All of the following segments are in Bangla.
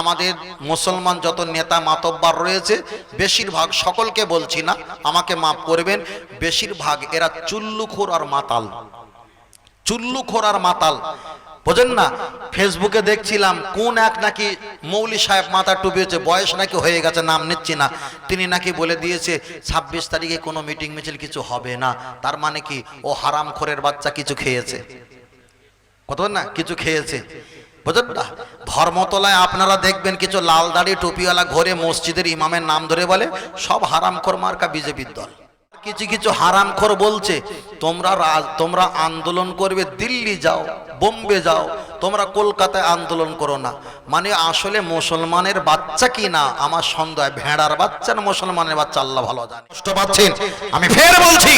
আমাদের মুসলমান যত নেতা মাতব্বার রয়েছে, বেশিরভাগ সকলকে বলছি না, আমাকে মাফ করবেন, বেশিরভাগ এরা চুল্লুখোর আর মাতাল। চুল্লুখোর আর মাতাল। বোঝেন না, ফেসবুকে দেখছিলাম কোন এক নাকি মৌলি সাহেব মাথা টুপিয়েছে, বয়স নাকি হয়ে গেছে, নাম নিচ্ছি না। তিনি নাকি বলে দিয়েছে, ছাব্বিশ তারিখে কোনো মিটিং মিছিল কিছু হবে না, তার মানে কি ও হারাম খোরের বাচ্চা কিছু খেয়েছে। কত না, কিছু খেয়েছে। বুঝলেন না? ধর্মতলায় আপনারা দেখবেন কিছু লাল দাড়ি, টুপিওয়ালা ঘরে মসজিদের ইমামের নাম ধরে বলে, সব হারামখোর মার্কা বিজেপির দল। কিছু কিছু হারামখোর বলছে, তোমরা তোমরা আন্দোলন করবে, দিল্লি যাও। বোম্বে যাও, তোমরা কলকাতায় আন্দোলন করো না। মানে আসলে মুসলমানের বাচ্চা কি না? আমার সন্দেহ, ভেড়ার বাচ্চা না মুসলমানের বাচ্চা, আল্লাহ ভালো জানে। পাচ্ছেন আমি ফের বলছি,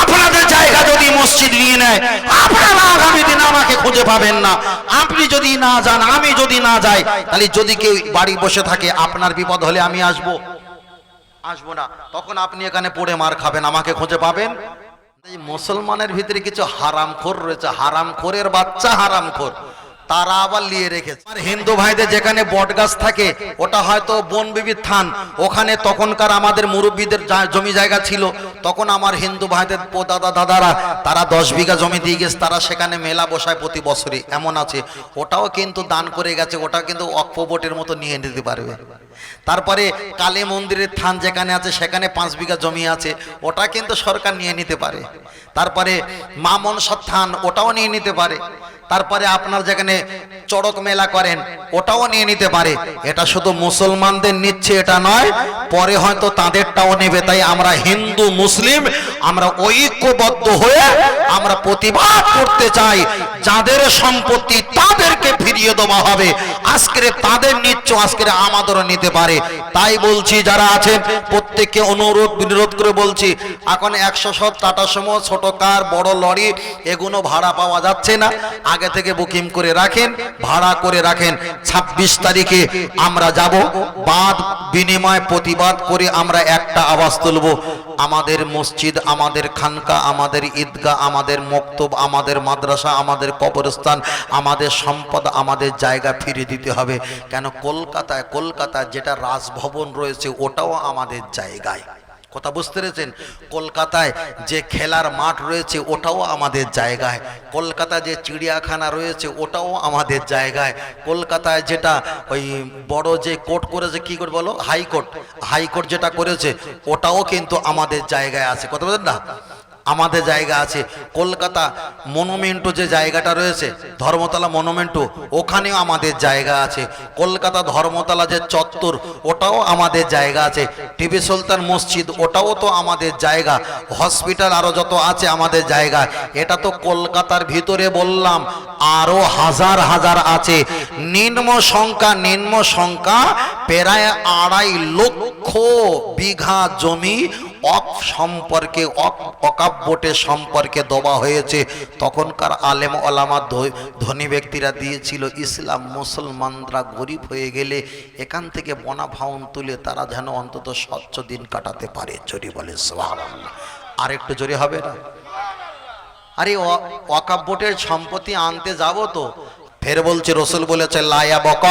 আপনাদের জায়গা যদি মসজিদ নিয়ে নেয়, আপনারা আগামী দিন আমাকে খুঁজে পাবেন না। আপনি যদি না যান, আমি যদি না যাই, তাহলে যদি কেউ বাড়ি বসে থাকে, আপনার বিপদ হলে আমি আসব। আসব না। তখন আপনি এখানে পড়ে মার খাবেন, আমাকে খুঁজে পাবেন? এই মুসলমানের ভিতরে কিছু হারাম খোর রয়েছে। হারাম হারামখোরের বাচ্চা হারাম হারামখোর। তারা আবার নিয়ে রেখেছে। আর হিন্দু ভাইদের যেখানে বট গাছ থাকে, ওটা হয়তো বন বিবির থান। ওখানে তখনকার আমাদের মুরব্বীদের জমি জায়গা ছিল। তখন আমার হিন্দু ভাইদের দাদা দাদারা, তারা দশ বিঘা জমি দিয়ে গেছে, তারা সেখানে মেলা বসায় প্রতি বছরই। এমন আছে। ওটাও কিন্তু দান করে গেছে, ওটা কিন্তু অক্ষবোটের মতো নিয়ে নিতে পারবে। তারপরে কালী মন্দিরের থান যেখানে আছে, সেখানে পাঁচ বিঘা জমি আছে, ওটা কিন্তু সরকার নিয়ে নিতে পারে। তারপরে মা মনসার থান, ওটাও নিয়ে নিতে পারে। তারপরে আপনার যেখানে চড়ক মেলা করেন, ওটাও নিয়ে নিতে পারে। এটা শুধু মুসলমানদের নিচ্ছে, এটা নয়, পরে হয়তো তাদেরটাও নেবে। তাই আমরা হিন্দু, মুসলিম, আমরা ঐক্যবদ্ধ হয়ে আমরা প্রতিবাদ করতে চাই। যাদের সম্পত্তি তাদেরকে ফিরিয়ে দেওয়া হবে। আজকের তাদের নিচ্ছ, আজকের আমাদেরও নিতে পারে। তাই বলছি, যারা আছেন, প্রত্যেককে অনুরোধ বিনোধ করে বলছি, এখন একশো সব টাটা সময় ছোট কার, বড় লরি এগুলো ভাড়া পাওয়া যাচ্ছে না। আগে থেকে বুকিং করে রাখেন, ভাড়া করে রাখেন। ২৬ তারিখে আমরা যাব। বাদ বিনিময় প্রতিবাদ করে আমরা একটা আওয়াজ তুলব। আমাদের মসজিদ, আমাদের খানকা, আমাদের ঈদগাহ, আমাদের মক্তব, আমাদের মাদ্রাসা, আমাদের কবরস্থান, আমাদের সম্পদ, আমাদের জায়গা ফিরে দিতে হবে। কেন? কলকাতায় কলকাতায় যেটা রাজভবন রয়েছে, ওটাও আমাদের জায়গায়। কথা বুঝতে পেরেছেন? কলকাতায় যে খেলার মাঠ রয়েছে, ওটাও আমাদের জায়গায়। কলকাতা যে চিড়িয়াখানা রয়েছে, ওটাও আমাদের জায়গায়। কলকাতায় যেটা ওই বড় যে কোর্ট করেছে, কী করে বলো? হাইকোর্ট। হাইকোর্ট যেটা করেছে, ওটাও কিন্তু আমাদের জায়গায় আছে। কথা বলেন না? আমাদের জায়গা আছে। কলকাতা মনুমেন্টো যে জায়গাটা রয়েছে, ধর্মতলা মনুমেন্টো, ওখানেও আমাদের জায়গা আছে। কলকাতা ধর্মতলা যে চত্বর, ওটাও আমাদের জায়গা আছে। টিপি সুলতান মসজিদ, ওটাও তো আমাদের জায়গা। হসপিটাল আরও যত আছে আমাদের জায়গা। এটা তো কলকাতার ভিতরে বললাম আরও হাজার হাজার আছে। নিম্ন সংখ্যা নিম্ন সংখ্যা প্রায় আড়াই লক্ষ বিঘা জমি অক সম্পর্কে, অক অকাব্যটে সম্পর্কে দেওয়া হয়েছে। তখনকার আলেম ওলামা ধ- ধনী ব্যক্তিরা দিয়েছিল, ইসলাম মুসলমানরা গরিব হয়ে গেলে এখান থেকে বনা ভাউন তুলে তারা যেন অন্তত স্বচ্ছ দিন কাটাতে পারে। জোরে বলে আর একটু জোরে হবে না? আরে অকাব্যটের সম্পত্তি আনতে যাব তো। ফের বলছে, রসুল বলেছে, লায়া বক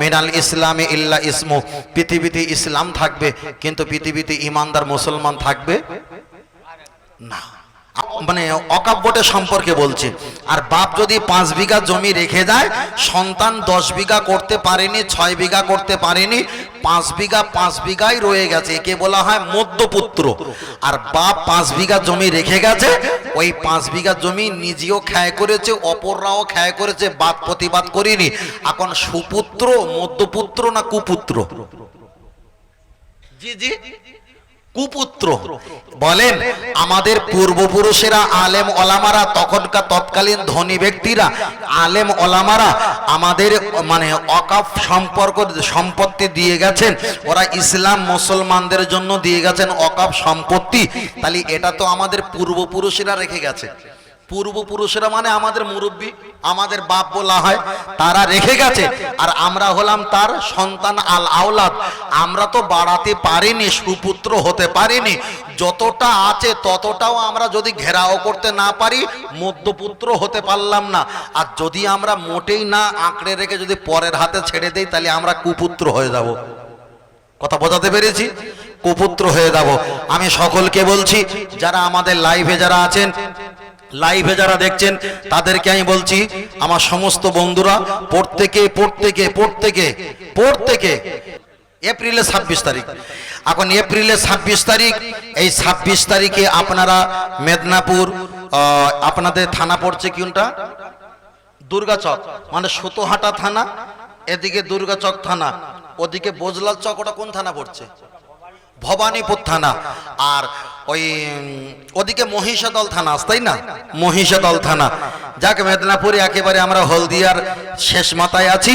মিনাল ইসলামে ইল্লা ইসমু। পৃথিবীতে ইসলাম থাকবে, কিন্তু পৃথিবীতে ইমানদার মুসলমান থাকবে না। মানে অকাব্যটের সম্পর্কে বলছে। আর বাপ যদি পাঁচ বিঘা জমি রেখে দেয়, সন্তান দশ বিঘা করতে পারেনি, ছয় বিঘা করতে পারেনি, পাঁচ বিঘা পাঁচ বিঘাই রয়ে গেছে, একে বলা হয় মধ্যপুত্র। আর বাপ পাঁচ বিঘা জমি রেখে গেছে, ওই পাঁচ বিঘা জমি নিজেও খ্যায় করেছে, অপররাও খ্যায় করেছে, বাদ প্রতিবাদ করিনি। এখন সুপুত্র, মধ্যপুত্র না কুপুত্র? জি জি। কুপুত্র। বলেন, আমাদের পূর্বপুরুষেরা আলেম ওলামারা, তখনকার তৎকালীন ধনী ব্যক্তিরা, আলেম ওলামারা আমাদের মানে অকাফ সম্পর্ক, সম্পত্তি দিয়ে গেছেন। ওরা ইসলাম মুসলমানদের জন্য দিয়ে গেছেন অকাফ সম্পত্তি। তাহলে এটা তো আমাদের পূর্বপুরুষেরা রেখে গেছে। পূর্বপুরুষেরা মানে আমাদের মুরব্বী, আমাদের বাপ বলা হয়, তারা রেখে গেছে। আর আমরা হলাম তার সন্তান আল আওলাদ। আমরা তো বাড়াতে পারিনি, সুপুত্র হতে পারিনি। যতটা আছে ততটাও আমরা যদি ঘেরাও করতে না পারি, মধ্যপুত্র হতে পারলাম না। আর যদি আমরা মোটেই না আঁকড়ে রেখে যদি পরের হাতে ছেড়ে দেই, তাহলে আমরা কুপুত্র হয়ে যাব। কথা বোঝাতে পেরেছি? কুপুত্র হয়ে যাব। আমি সকলকে বলছি, যারা আমাদের লাইভে যারা আছেন লাইভে যারা দেখছেন, তাদেরকে আমি বলছি, আমার সমস্ত বন্ধুরা, প্রত্যেকে প্রত্যেকে প্রত্যেকে প্রত্যেকে, এপ্রিলের ছাব্বিশ তারিখ। এখন এপ্রিলের ছাব্বিশ তারিখ, এই ছাব্বিশ তারিখে আপনারা মেদিনীপুর আপনাদের থানা পড়ছে কোনটা? দুর্গাচক মানে সুতোহাটা থানা, এদিকে দুর্গাচক থানা, ওদিকে বোজলাল চক, ওটা কোন থানা পড়ছে? ভবানীপুর থানা। আর ওই ওদিকে মহিষাদল থানা আছে, তাই না? মহিষাদল থানা। যাক, মেদিনীপুরে একেবারে আমরা হলদিয়ার শেষ মাথায় আছি।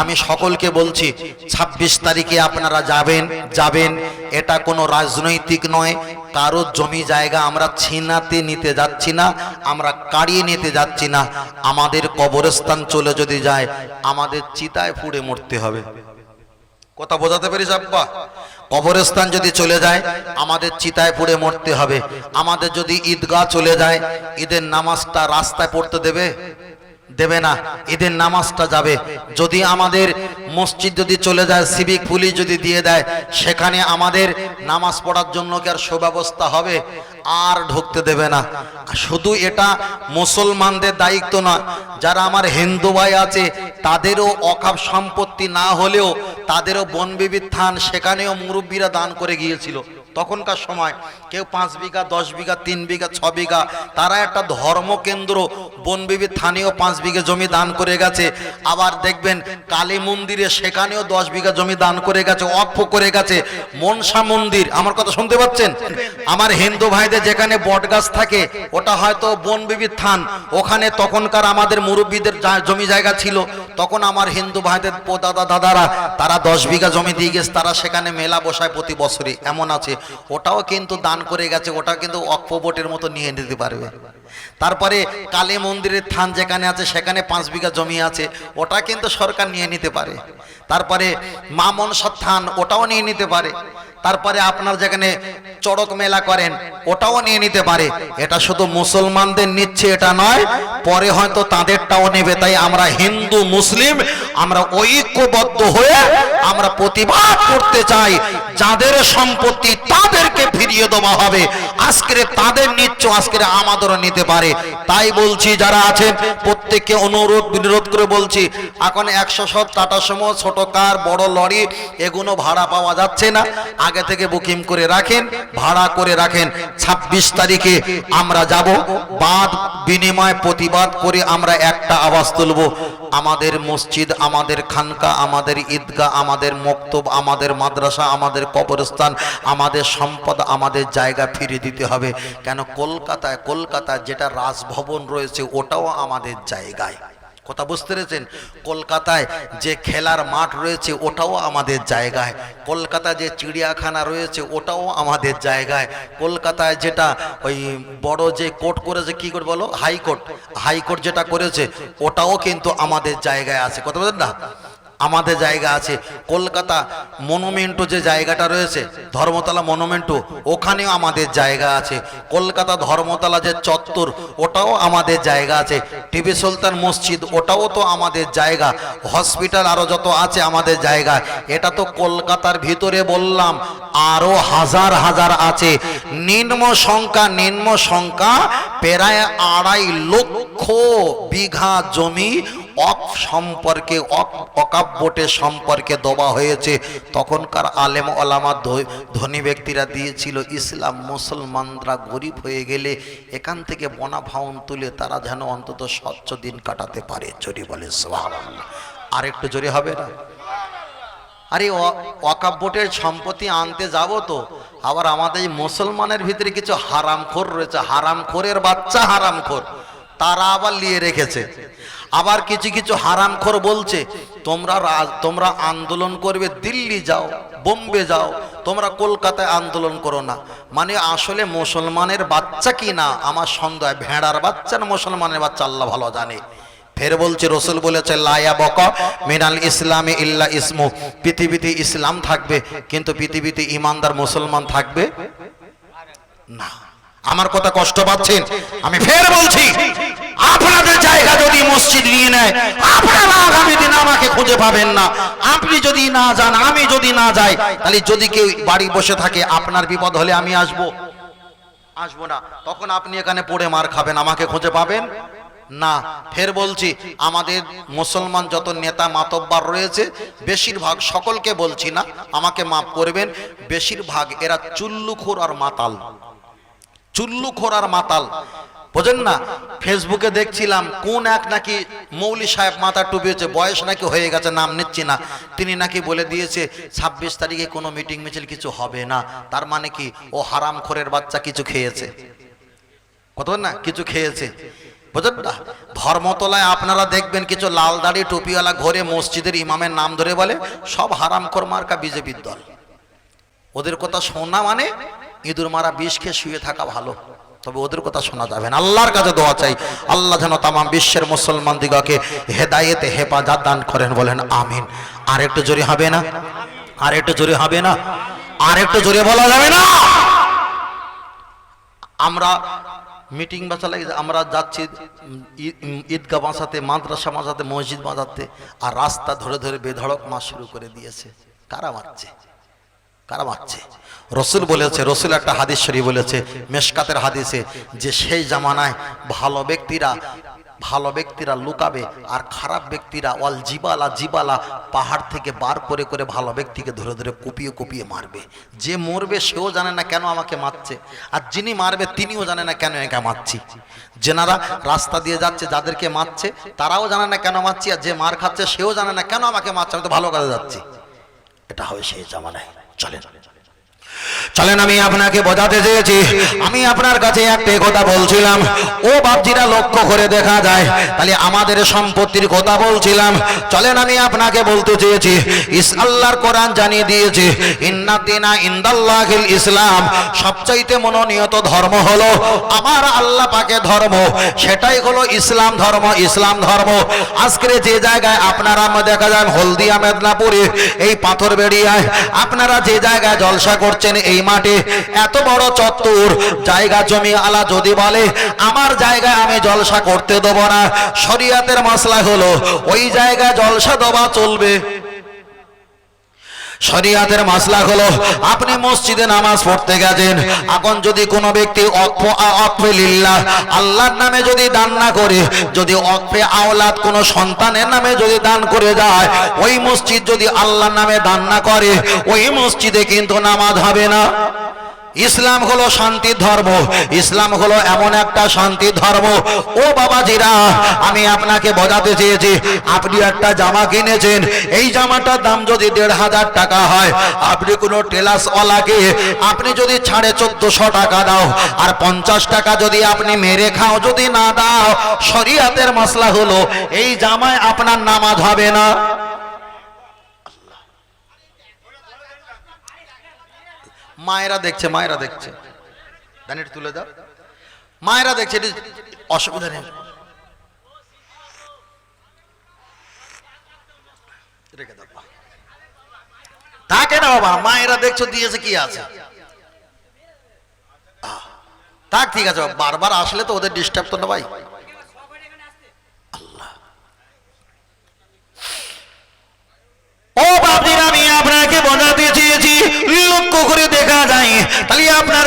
আমি সকলকে বলছি ২৬ তারিখে আপনারা যাবেন যাবেন। এটা কোনো রাজনৈতিক নয়। কারও জমি জায়গা আমরা ছিনাতে নিতে যাচ্ছি না, আমরা কাড়িয়ে নিতে যাচ্ছি না। আমাদের কবরস্থান চলে যদি যায়, আমাদের চিতায় পুড়ে মরতে হবে। কথা বোঝাতে পেরেছি আব্বা? কবরস্থান যদি চলে যায়, আমাদের চিতায় পুড়ে মরতে হবে। আমাদের যদি ঈদগাহ চলে যায়, ঈদের নামাজটা রাস্তায় পড়তে দেবে? দেবে না, ঈদের নামাজটা যাবে। যদি আমাদের মসজিদ যদি চলে যায়, সিভিক পুলিশ যদি দিয়ে দেয়, সেখানে আমাদের নামাজ পড়ার জন্য কি আর সুব্যবস্থা হবে? আর ঢুকতে দেবে না। শুধু এটা মুসলমানদের দায়িত্ব নয় যারা আমার হিন্দু ভাই আছে, তাদেরও অকাপ সম্পত্তি না হলেও তাদেরও বনবিবির থান সেখানেও মুরব্বীরা দান করে গিয়েছিল। তখনকার সময় কেউ পাঁচ বিঘা, দশ বিঘা, তিন বিঘা, ছ বিঘা, তারা একটা ধর্মকেন্দ্র বনবিবির থানেও পাঁচ বিঘা জমি দান করে গেছে। আবার দেখবেন কালী মন্দিরে সেখানেও দশ বিঘা জমি দান করে গেছে অক্ষ করে গেছে। মনসা মন্দির, আমার কথা শুনতে পাচ্ছেন? আমার হিন্দু ভাইদের যেখানে বটগাছ থাকে, ওটা হয়তো বনবিবির থান ওখানে তখনকার আমাদের মুরব্বীদের জমি জায়গা ছিল, তখন আমার হিন্দু ভাইদের দাদা দাদারা তারা দশ বিঘা জমি দিয়ে গেছে, তারা সেখানে মেলা বসায় প্রতি বছরই। এমন আছে। ওটাও কিন্তু দান করে গেছে ওটা কিন্তু অক্ষবোটের মতো নিয়ে নিতে পারবে। তারপরে কালী মন্দিরের থান যেখানে আছে, সেখানে পাঁচ বিঘা জমি আছে, ওটা কিন্তু সরকার নিয়ে নিতে পারে। তারপরে মা মনসার থান, ওটাও নিয়ে নিতে পারে। তারপরে আপনার যেখানে চড়ক মেলা করেন, ওটাও নিয়ে নিতে পারে। এটা শুধু মুসলমানদের নিচ্ছে, এটা নয়, পরে হয়তো তাদেরটাও নেবে। তাই আমরা হিন্দু, মুসলিম, আমরা ঐক্যবদ্ধ হয়ে আমরা প্রতিবাদ করতে চাই। যাদের সম্পত্তি তাদেরকে ফিরিয়ে দেওয়া হবে। আজকের তাদের নিচ্ছ, আজকের আমাদেরও নিতে পারে। তাই বলছি, যারা আছেন, প্রত্যেককে অনুরোধ, বিরোধ করে বলছি, এখন একশো সব টাটা সমো ছোট কার, বড় লরি এগুলো ভাড়া পাওয়া যাচ্ছে না। আগে থেকে বুকিং করে রাখেন, ভাড়া করে রাখেন। ২৬ তারিখে আমরা যাব। বাদ বিনিময় প্রতিবাদ করে আমরা একটা আওয়াজ তুলব। আমাদের মসজিদ, আমাদের খানকা, আমাদের ঈদগাহ, আমাদের মক্তব, আমাদের মাদ্রাসা, আমাদের কবরস্থান, আমাদের সম্পদ, আমাদের জায়গা ফিরে দিতে হবে। কেন? কলকাতায় কলকাতায় যেটা রাজভবন রয়েছে, ওটাও আমাদের জায়গায়। কথা বুঝতে পেরেছেন? কলকাতায় যে খেলার মাঠ রয়েছে, ওটাও আমাদের জায়গায়। কলকাতা যে চিড়িয়াখানা রয়েছে, ওটাও আমাদের জায়গায়। কলকাতায় যেটা ওই বড় যে কোর্ট করেছে, কি করে বলো? হাইকোর্ট। হাইকোর্ট যেটা করেছে, ওটাও কিন্তু আমাদের জায়গায় আছে। কথা বলেন না? আমাদের জায়গা আছে। কলকাতা মনুমেন্টো যে জায়গাটা রয়েছে, ধর্মতলা মনুমেন্টো, ওখানেও আমাদের জায়গা আছে। কলকাতা ধর্মতলা যে চত্বর, ওটাও আমাদের জায়গা আছে। টিভি সুলতান মসজিদ, ওটাও তো আমাদের জায়গা। হসপিটাল আরও যত আছে আমাদের জায়গা। এটা তো কলকাতার ভিতরে বললাম আরও হাজার হাজার আছে। নিম্ন সংখ্যা নিম্ন সংখ্যা, প্রায় আড়াই লক্ষ বিঘা জমি অক সম্পর্কে অক- অকাব্যটে সম্পর্কে দেওয়া হয়েছে। তখনকার আলেম ওলামা ধ- ধনী ব্যক্তিরা দিয়েছিল, ইসলাম মুসলমানরা গরিব হয়ে গেলে এখান থেকে বনা ভাউন তুলে তারা যেন অন্তত স্বচ্ছ দিন কাটাতে পারে। জোরে বলে আর একটু জোরে হবে না? আরে অকাব্যটের সম্পত্তি আনতে যাব তো। আবার আমাদের মুসলমানের ভিতরে কিছু হারামখোর রয়েছে। হারামখোরের বাচ্চা হারামখোর। তারা আবার নিয়ে রেখেছে। আবার কিছু কিছু হারামখোর বলছে, তোমরা তোমরা আন্দোলন করবে, দিল্লি যাও, বোম্বে যাও, তোমরা কলকাতায় আন্দোলন করো না। মানে আসলে মুসলমানের বাচ্চা কি না? আমার সন্দেহ, ভেড়ার বাচ্চা না মুসলমানের বাচ্চা, আল্লাহ ভালো জানে। ফের বলছে, রসুল বলেছে, লায়া বক মিনাল ইসলামে ইল্লা ইসমু। পৃথিবীতে ইসলাম থাকবে, কিন্তু পৃথিবীতে ইমানদার মুসলমান থাকবে? না। আমার কথা কষ্ট পাচ্ছেন? আমি ফের বলছি, আপনাদের জায়গা যদি মসজিদ নিয়ে নেয়, আপনারা আগামী দিন আমাকে খুঁজে পাবেন না। আপনি যদি না যান, আমি যদি না যাই, তাহলে যদি কেউ বাড়ি বসে থাকে, আপনার বিপদ হলে আমি আসব। আসব না। তখন আপনি এখানে পড়ে মার খাবেন, আমাকে খুঁজে পাবেন? না। ফের বলছি, আমাদের মুসলমান যত নেতা মাতব্বার রয়েছে, বেশিরভাগ সকলকে বলছি না, আমাকে মাফ করবেন, বেশিরভাগ এরা চুল্লুখোর আর মাতাল। চুল্লুখোর আর মাতাল। বোঝেন না? ফেসবুকে দেখছিলাম কোন এক নাকি মৌলি সাহেব মাথা টুপিয়েছে, বয়স নাকি হয়ে গেছে, নাম নিচ্ছি না। তিনি নাকি বলে দিয়েছে, ছাব্বিশ তারিখে কোনো মিটিং মিছিল কিছু হবে না। তার মানে কি, ও হারাম খোরের বাচ্চা কিছু খেয়েছে? কত না? কিছু খেয়েছে। বুঝলেন না? ধর্মতলায় আপনারা দেখবেন কিছু লাল দাড়ি, টুপিওয়ালা ঘরে মসজিদের ইমামের নাম ধরে বলে, সব হারাম খোর মার্কা বিজেপির দল। ওদের কথা শোনা মানে ইঁদুর মারা বিষ খেয়ে শুয়ে থাকা ভালো। তবে ওদের কথা শোনা যাবে না। আল্লাহর কাছে দোয়া চাই। আল্লাহ যেন তামাম বিশ্বের মুসলমান দিগকে হেদায়েতে হেফাজত দান করেন বলেন আমিন। আর একটু জোরে হবে না? আর একটু জোরে হবে না? আর একটু জোরে বলা যাবে না? আমরা মিটিং বাঁচালে আমরা যাচ্ছি উম, ঈদ- উম, ঈদগাহ বাঁচাতে মাদ্রাসা বাঁচাতে মসজিদ বাঁচাতে আর রাস্তা ধরে ধরে বেধড়ক মাস শুরু করে দিয়েছে। কারা মারছে? কারা মারছে রসুল বলেছে, রসুল একটা হাদিস শরীফ বলেছে, মেশকাতের হাদিসে যে সেই জামানায় ভালো ব্যক্তিরা ভালো ব্যক্তিরা লুকাবে আর খারাপ ব্যক্তিরা ওয়াল জিবালা জিবালা পাহাড় থেকে বার করে করে ভালো ব্যক্তিকে ধরে ধরে কুপিয়ে কুপিয়ে মারবে। যে মরবে সেও জানে না কেন আমাকে মারছে, আর যিনি মারবে তিনিও জানে না কেন একা মারছি। যেনারা রাস্তা দিয়ে যাচ্ছে, যাদেরকে মারছে, তারাও জানে না কেন মারছি, আর যে মার খাচ্ছে সেও জানে না কেন আমাকে মারছে, আমি তো ভালো কাজে যাচ্ছি। এটা হবে সেই জামানায়। চলেন চলেন, আমি আপনাকে বোঝাতে চেয়েছি। আমি আপনার কাছে একটা কথা বলছিলাম। ও বাপজিরা লক্ষ্য করে দেখা যায়, তাহলে আমাদের সম্পত্তির কথা বলছিলাম। চলেন, আমি আপনাকে বলতে চেয়েছি, ইস আল্লাহর কোরআন জানিয়ে দিয়েছে ইন্নাদিনা ইন্দাল্লাহিল ইসলাম। সবচাইতে মনোনীয়ত ধর্ম হলো আমার আল্লাহ পাকে ধর্ম। সেটাই হলো ইসলাম ধর্ম ইসলাম ধর্ম। আজকের যে জায়গায় আপনারা দেখা যান, হলদিয়া, মেদিনীপুরে, এই পাথর বেড়িয়ায় আপনারা যে জায়গায় জলসা করছেন এই মাঠে এত বড় চত্বর, জায়গা জমি আলা যদি বলে, আমার জায়গায় আমি জলসা করতে দেবো না। শরিয়াতের মশলা হলো, ওই জায়গায় জলসা দেওয়া চলবে। শরিয়াতের মাসলা হলো আপনি মসজিদে নামাজ পড়তে গেছেন, এখন যদি কোনো ব্যক্তি অক্ফ- লিল্লাহ আল্লাহর নামে যদি দান না করে, যদি অক্ফে আওলাদ কোনো সন্তানের নামে যদি দান করে যায়, ওই মসজিদ যদি আল্লাহর নামে দান না করে, ওই মসজিদে কিন্তু নামাজ হবে না। ইসলাম হলো শান্তির ধর্ম। ইসলাম হলো এমন একটা শান্তির ধর্ম। ও বাবাজিরা, আমি আপনাকে বোঝাতে চেয়েছি, আপনি একটা জামা কিনেছেন। এই জামাটার দাম যদি দেড় হাজার টাকা হয়, আপনি কোনো টেলাস টেলাসওয়ালাকে, আপনি যদি ছাড়ে চোদ্দশো টাকা দাও, আর পঞ্চাশ টাকা যদি আপনি মেরে খাও, যদি না দাও, শরিয়াতের মশলা হলো, এই জামায় আপনার নামাজ হবে না। মায়েরা দেখছে মায়েরা দেখছে। তুলে দাও। মায়েরা দেখছে, এটি অসুবিধা নেই। রেখে দাও থাকে না বাবা, মায়েরা দেখছ, দিয়েছে কি আছে? থাক, ঠিক আছে, বারবার আসলে তো ওদের ডিস্টার্ব তো না ভাই ও বাপজির আমি আপনাকে বোঝাতে চেয়েছি লক্ষ্য করে দেখা যায় তাহলে আপনার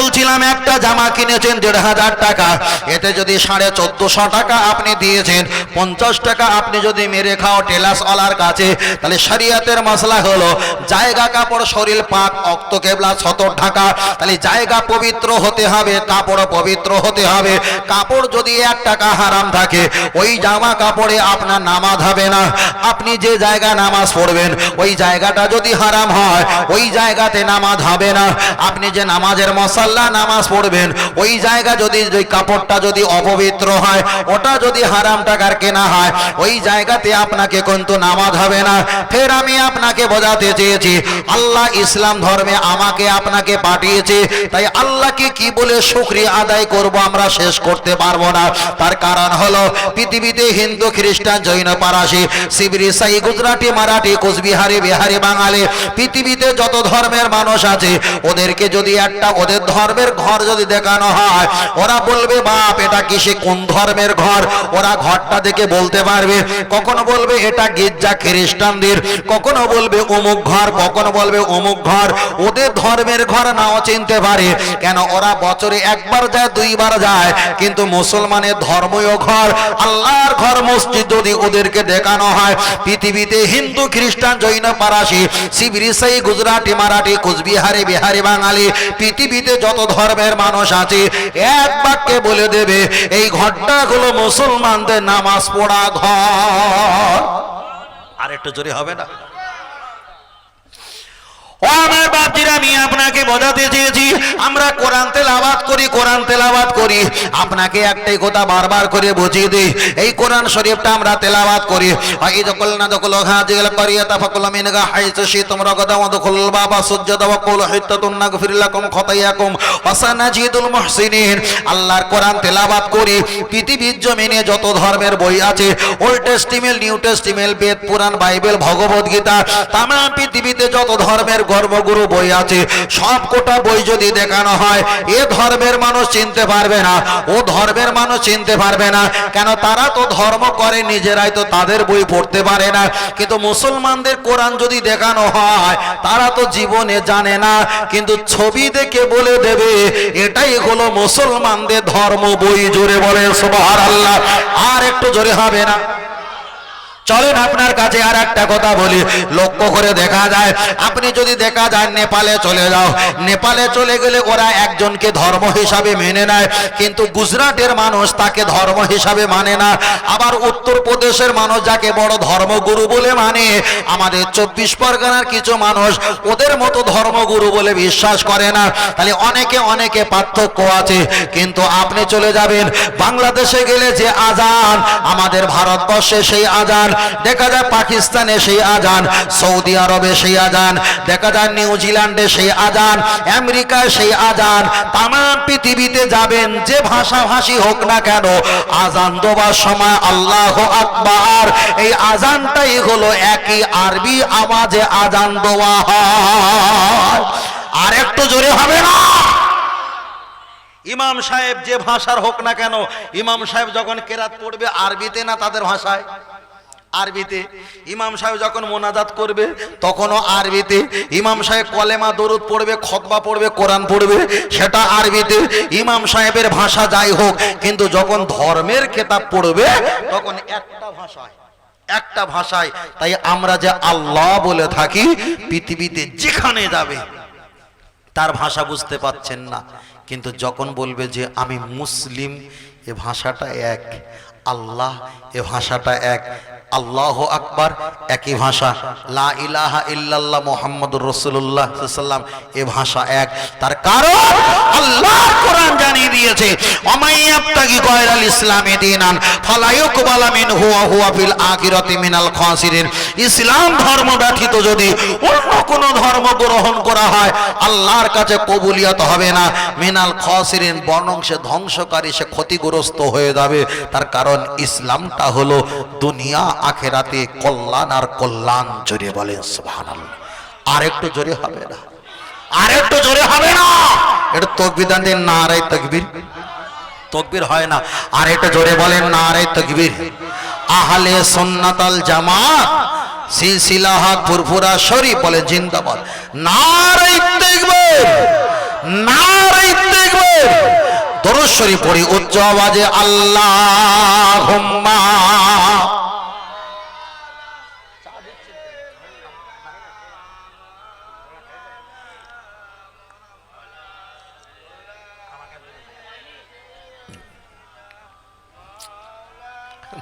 বলছিলাম, একটা জামা কিনেছেন দেড় হাজার টাকা। এতে যদি সাড়ে চোদ্দশো টাকা আপনি দিয়েছেন, পঞ্চাশ টাকা আপনি যদি মেরে খাও টেলাস টেলাসওয়ালার কাছে, তাহলে শরিয়াতের মশলা হলো জায়গা কাপড় শরীর পাক, অক্ত কেবলা, সতর ঢাকা। তাহলে জায়গা পবিত্র হতে হবে, কাপড় পবিত্র হতে হবে। কাপড় যদি এক টাকা হারাম থাকে, ওই জামা কাপড়ে আপনার নামাজ হবে না। আপনি যে জায়গা নামাজ পড়বেন, ওই জায়গাটা যদি হারাম হয়, ওই জায়গাতে নামাজ হবে না। আপনি যে নামাজের মশাল্লা নামাজ পড়বেন। ওই জায়গা যদি, ওই কাপড়টা যদি অপবিত্র হয়, ওটা যদি হারাম টাকার কেনা হয়, ওই জায়গাতে আপনাকে কিন্তু নামাজ হবে না। ফের আমি আপনাকে বোঝাতে চেয়েছি, আল্লাহ ইসলাম ধর্মে আমাকে আপনাকে পাঠিয়েছে, তাই আল্লাহকে কি বলে শুক্রিয়া আদায় করব আমরা শেষ করতে পারব না। তার কারণ হলো, পৃথিবীতে হিন্দু, খ্রিস্টান, জৈন পারাসি শিবিরি, সাই, গুজরাটি, মারাঠি, কোচবিহারি, বিহারি, বাঙালি, পৃথিবীতে যত ধর্মের মানুষ আছে, ওদেরকে যদি একটা, ওদের ধর্ম ধর্মের ঘর যদি দেখানো হয়, ওরা বলবে, বাপ, এটা কিসে, কোন ধর্মের ঘর? ওরা ঘরটা দেখে বলতে পারবে, কখনো বলবে, এটা গির্জা খ্রিস্টানদের। কখনো বলবে, অমুক ঘর। কখনো বলবে, অমুক ঘর। ওদের ধর্মের ঘর নাও চিনতে পারে, কেন ওরা বছরে একবার যায়, দুইবার যায়, কিন্তু মুসলমানের ধর্মীয় ঘর, আল্লাহর ঘর মসজিদ যদি ওদেরকে দেখানো হয়, পৃথিবীতে হিন্দু, খ্রিস্টান, জৈন, পারাসি সিবিরিসাই গুজরাটি, মারাঠি, কুচবিহারি, বিহারি, বাঙালি, পৃথিবীতে যত ধর্মের মানুষ আছে, এক বাক্যে বলে দেবে, এই ঘরটা হলো মুসলমানদের নামাজ পড়া ঘর। আর একটু জোরে হবে না? ও আমার বাপজিরা আমি আপনাকে বোঝাতে চেয়েছি আমরা কোরআন তেলাওয়াত করি কোরআন তেলাওয়াত করি আপনাকে একটাই কথা বারবার করে বুঝিয়ে দিই এই কোরআন শরীফটা আমরা তেলাওয়াত করি এই যকল না যকল হাজিল করিয়া তাফাকুল মিনগা হাইসু শীতম রগদা ওয়াদখুল বাবা সুজ্জাদা ওয়া কুল হিত্তাতুন নাগফির লাকুম খতায়াকুম ওয়াসানাজিদুল মুহসিনিন আল্লাহর কোরআন তেলাওয়াত করি পৃথিবীর জমিনে যত ধর্মের বই আছে old testament new testament Veda Purana Bible Bhagavad Gita তাম পৃথিবীতে যত ধর্মের গর্ভগুরু বই আছে। সব কোটা বই যদি দেখানো হয়, এ ধর্মের মানুষ চিনতে পারবে না, ও ধর্মের মানুষ চিনতে পারবে না। কেন তারা তো ধর্ম করে, নিজেরাই তো তাদের বই পড়তে পারে না। কিন্তু মুসলমানদের কোরআন যদি দেখানো হয়, তারা তো জীবনে জানে না। কিন্তু ছবি দেখে বলে দেবে, এটাই হলো মুসলমানদের ধর্ম বই। জোরে বলে সুবহান আল্লাহ আর একটু জোরে হবে না। চলেন আপনার কাছে আর একটা কথা বলি। লক্ষ্য করে দেখা যায়, আপনি যদি দেখা যায় নেপালে চলে যাও, নেপালে চলে গেলে ওরা একজনকে ধর্ম হিসাবে মেনে নেয়, কিন্তু গুজরাটের মানুষ তাকে ধর্ম হিসাবে মানে না। আবার উত্তরপ্রদেশের মানুষ যাকে বড় ধর্মগুরু বলে মানে আমাদের চব্বিশ পরগনার কিছু মানুষ ওদের মতো ধর্মগুরু বলে বিশ্বাস করে না। তাহলে অনেকে অনেকে পার্থক্য আছে, কিন্তু আপনি চলে যাবেন, বাংলাদেশে গেলে যে আজান, আমাদের ভারতবর্ষে সেই আজান দেখা যায় পাকিস্তানে সেই আজান, সৌদি আরবে সেই আজান, দেখা যায় নিউজিল্যান্ডে সেই আজান, আমেরিকায় সেই আজান তাম পৃথিবীতে যাবেন যে ভাষাভাষী হোক না কেন, আজান দেওয়ার সময় আল্লাহ আকবার। এই আজানটাই হলো একই আরবি আওয়াজে আজান দেওয়া হয়। আর একটু জোরে হবে না? ইমাম সাহেব যে ভাষার হোক না কেন, ইমাম সাহেব যখন কেরাত পড়বে আরবিতে না তাদের ভাষায়? আরবিতে। ইমাম সাহেব যখন মোনাজাত করবে, তখনও আরবিতে। ইমাম সাহেব কলেমা দরুদ পড়বে, খতবা পড়বে, কোরআন পড়বে, সেটা আরবিতে। ইমাম সাহেবের ভাষা যাই হোক, কিন্তু যখন ধর্মের কেতাব পড়বে, তখন একটা ভাষায় একটা ভাষায়। তাই আমরা যে আল্লাহ বলে থাকি, পৃথিবীতে যেখানে যাবে, তার ভাষা বুঝতে পাচ্ছেন না। কিন্তু যখন বলবে যে আমি মুসলিম, এ ভাষাটা এক, আল্লাহ, এ ভাষাটা এক আল্লাহ আকবার, একই ভাষা। লা ইলাহা ইল্লাল্লাহ মোহাম্মদুর রসুল্লাহ সাল্লাম এ ভাষা এক। তার কারণ আল্লাহ কোরআন জানিয়ে দিয়েছে ইসলামে ধর্ম ব্যতীত যদি অন্য কোন ধর্ম গ্রহণ করা হয়, আল্লাহর কাছে কবুলিয়ত হবে না। মিনাল খাসিরিন বরং ধ্বংসকারী, সে ক্ষতিগ্রস্ত হয়ে যাবে। তার কারণ ইসলামটা হলো দুনিয়া, আখেরাতে কল্যাণ আর কল্যাণ জোরে বলেন সুবহানাল্লাহ। আর একটু জোরে হবে না। আর একটু জোরে হবে না। এটা তকবিদান দিন না আরাই তকবির। তকবির হয় না। আর একটু জোরে বলেন না আরাই তকবির। আহলে সুন্নাতাল জামাত, সিলসিলাহা ফুরফুরা শরীফ বলে জিন্দাবাদ। নারাই তকবীর নারাই তকবীর। দরুদ শরীফ পড়ি, উচ্চ আওয়াজে আল্লাহুম্মা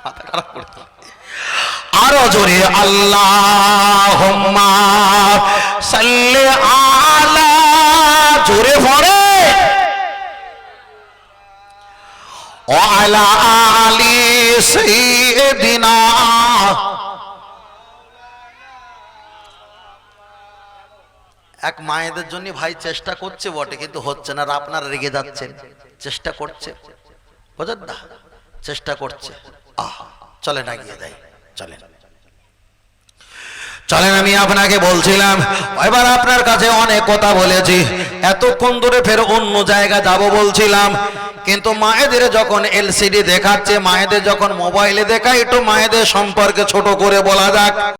মাথা খারাপ করে আরও জোরে আল্লাহ জোরে পড়ে। আলা আলি এক মায়েদের জন্য ভাই চেষ্টা করছে বটে, কিন্তু হচ্ছে না, আর আপনারা রেগে যাচ্ছেন। চেষ্টা করছে। বোঝেন না? চেষ্টা করছে। চলেন আমি আপনাকে বলছিলাম, এবার আপনার কাছে অনেক কথা বলেছি। এতক্ষণ ধরে ফের অন্য জায়গা যাব বলছিলাম, কিন্তু মায়েদের যখন এলসিডি দেখাচ্ছে, মায়েদের যখন মোবাইলে দেখায় একটু মায়েদের সম্পর্কে ছোট করে বলা যাক।